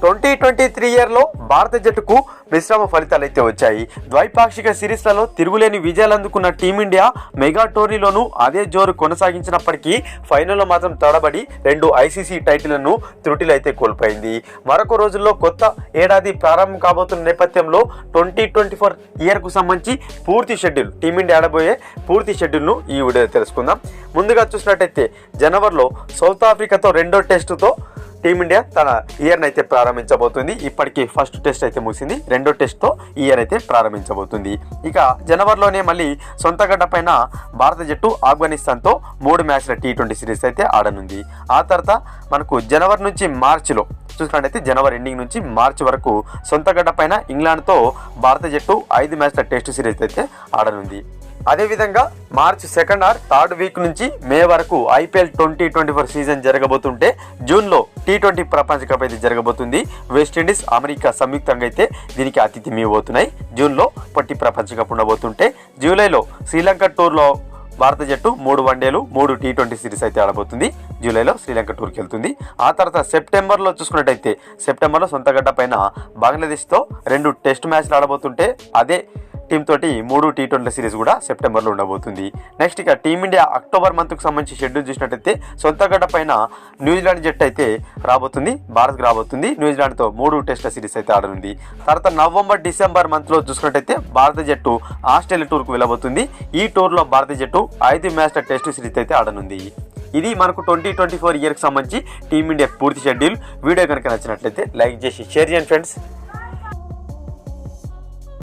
Twenty twenty three ఇయర్లో భారత జట్టుకు మిశ్రమ ఫలితాలైతే వచ్చాయి. ద్వైపాక్షిక సిరీస్లలో తిరుగులేని విజయాలు అందుకున్న టీమిండియా మెగా టోర్నీలోనూ అదే జోరు కొనసాగించినప్పటికీ ఫైనల్లో మాత్రం తడబడి రెండు ఐసీసీ టైటిళ్ళను త్రుటిలైతే కోల్పోయింది. మరొక రోజుల్లో కొత్త ఏడాది ప్రారంభం కాబోతున్న నేపథ్యంలో ట్వంటీ ట్వంటీ ఫోర్ ఇయర్కు సంబంధించి పూర్తి షెడ్యూల్ టీమిండియా ఆడబోయే పూర్తి షెడ్యూల్ను ఈ వీడియో తెలుసుకుందాం. ముందుగా చూసినట్టయితే జనవరిలో సౌత్ ఆఫ్రికాతో రెండో టెస్టుతో టీమిండియా తన ఇయర్ అయితే ప్రారంభించబోతుంది. ఇప్పటికి ఫస్ట్ టెస్ట్ అయితే ముగిసింది. రెండో టెస్ట్తో ఇయర్ అయితే ప్రారంభించబోతుంది. ఇక జనవరిలోనే మళ్ళీ సొంత గడ్డ పైన భారత జట్టు ఆఫ్ఘనిస్తాన్తో మూడు మ్యాచ్ల టీ ట్వంటీ సిరీస్ అయితే ఆడనుంది. ఆ తర్వాత మనకు జనవరి నుంచి మార్చిలో చూసినట్టయితే జనవరి ఎండింగ్ నుంచి మార్చి వరకు సొంత గడ్డ పైన ఇంగ్లాండ్తో భారత జట్టు ఐదు మ్యాచ్ల టెస్ట్ సిరీస్ అయితే ఆడనుంది. అదేవిధంగా March second or third week నుంచి మే వరకు IPL twenty twenty four season జరగబోతుంటే జూన్లో టీ ట్వంటీ ప్రపంచ కప్ అయితే జరగబోతుంది. వెస్టిండీస్ అమెరికా సంయుక్తంగా అయితే దీనికి అతిథి ఇవ్వబోతున్నాయి జూన్లో పొట్టి ప్రపంచ కప్ ఉండబోతుంటే జూలైలో శ్రీలంక టూర్లో భారత జట్టు మూడు వన్డేలు మూడు టీ ట్వంటీ సిరీస్ అయితే ఆడబోతుంది. జూలైలో శ్రీలంక టూర్కి వెళ్తుంది. ఆ తర్వాత సెప్టెంబర్లో చూసుకున్నట్టయితే సెప్టెంబర్లో సొంతగడ్డ పైన బంగ్లాదేశ్తో రెండు టెస్ట్ మ్యాచ్లు ఆడబోతుంటే అదే తోటి మూడు టీ ట్వంటీ సిరీస్ కూడా సెప్టెంబర్లో ఉండబోతుంది. నెక్స్ట్ ఇక టీమిండియా అక్టోబర్ మంత్కు సంబంధించి షెడ్యూల్ చూసినట్టయితే సొంత గడ్డ పైన న్యూజిలాండ్ జట్టు అయితే రాబోతుంది భారత్కి రాబోతుంది. న్యూజిలాండ్తో మూడు టెస్ట్ల సిరీస్ అయితే ఆడనుంది. తర్వాత నవంబర్ డిసెంబర్ మంత్లో చూసుకున్నట్టయితే భారత జట్టు ఆస్ట్రేలియా టూర్కు వెళ్ళబోతుంది. ఈ టూర్లో భారత జట్టు ఐదు మ్యాచ్ల టెస్ట్ సిరీస్ అయితే ఆడనుంది. ఇది మనకు ట్వంటీ ట్వంటీ ఫోర్ ఇయర్కి సంబంధించి టీమిండియా పూర్తి షెడ్యూల్ వీడియో కనుక నచ్చినట్లయితే లైక్ చేసి షేర్ చేయండి ఫ్రెండ్స్